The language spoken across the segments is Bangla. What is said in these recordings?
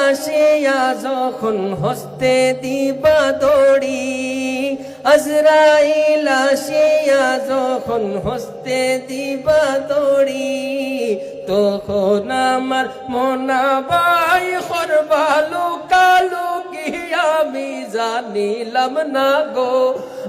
আসিয়া যখন হস্তে দিবা দড়ি আজরাইল আসিয়া যখন হস্তে দিবা দড়ি তখন আমার মনা বাই খরবালু কালু কি আমি জানিলাম না গো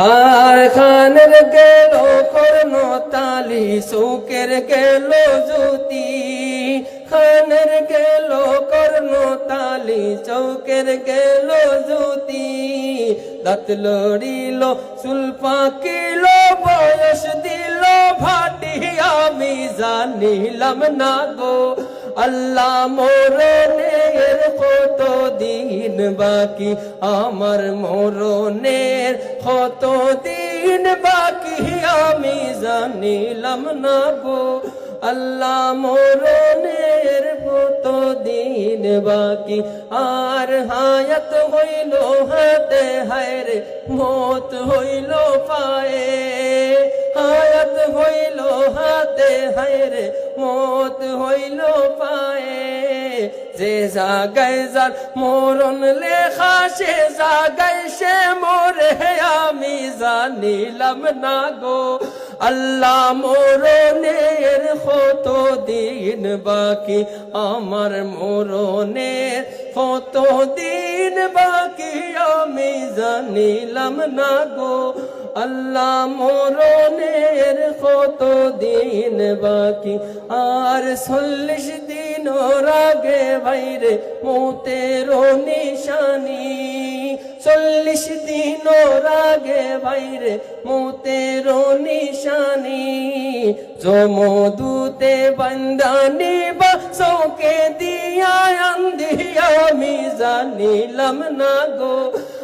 আর খানের গেল কর্ণ তালি সুকের গেল জ্যোতি। খানের গেল কর্ণ তালি চৌকের গেল জ্যোতি। দাঁত লড়িল, চুল পাকিল, বয়স দিল ভাটি, আমি জানিলাম না গো। আল্লাহ মরণের কত দিন বাকি? আমার মরণের কত দিন বাকি? আমি জানিলাম না গো। আল্লাহ মরণের কত দিন বাকি? আর হায়াত হইল হাতে, হায়রে, মত হইল পায়ে। হায়াত হইল হাতে হায়রে মত হইল পায়ে। যে জাগায় যার মরণ লেখা, সে জাগায় সে মোরে, আমি জানিলাম না গো। আল্লাহ মরণের কত দিন বাকি, আমার মরণের কত দিন বাকি, আমি জানিলাম না গো। আল্লাহ মরণের কত দিন বাকি? আর চল্লিশ দিন রাগে বাইরে মোতের নিশানি। চল্লিশ দিন রাগে বাইরে মোতের নিশানি। জমদূতে বন্দানি বা চৌকে দিয়া আন্দিয়া আমি জানিলাম না গো।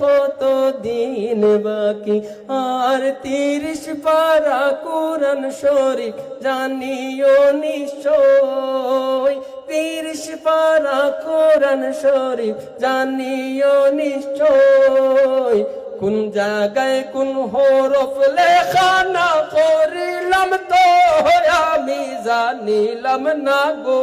কত দিন বাকি? আর তিরিশ পারা কোরআন শরীফ জানিও নিশ্চয়। তিরিশ পারা কোরআন শরীফ জানিও নিশ্চয়। কোন জায়গায় কোন হরফ লেখা না করিলাম তো, আমি জানিলাম না গো।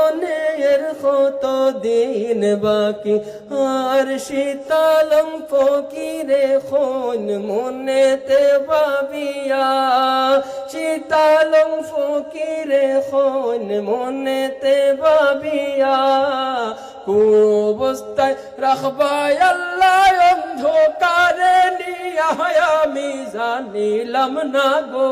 কত দিন বাকি? আর শীতলম ফকিরে খন মনেতে ভাবিয়া। শীতলম ফকিরে খন মনেতে ভাবিয়া। কোন অবস্থায় রাখবাই আল্লাহ অন্ধকারে নিয়া আমি জানিলাম না গো।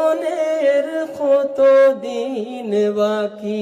দিন বাকি।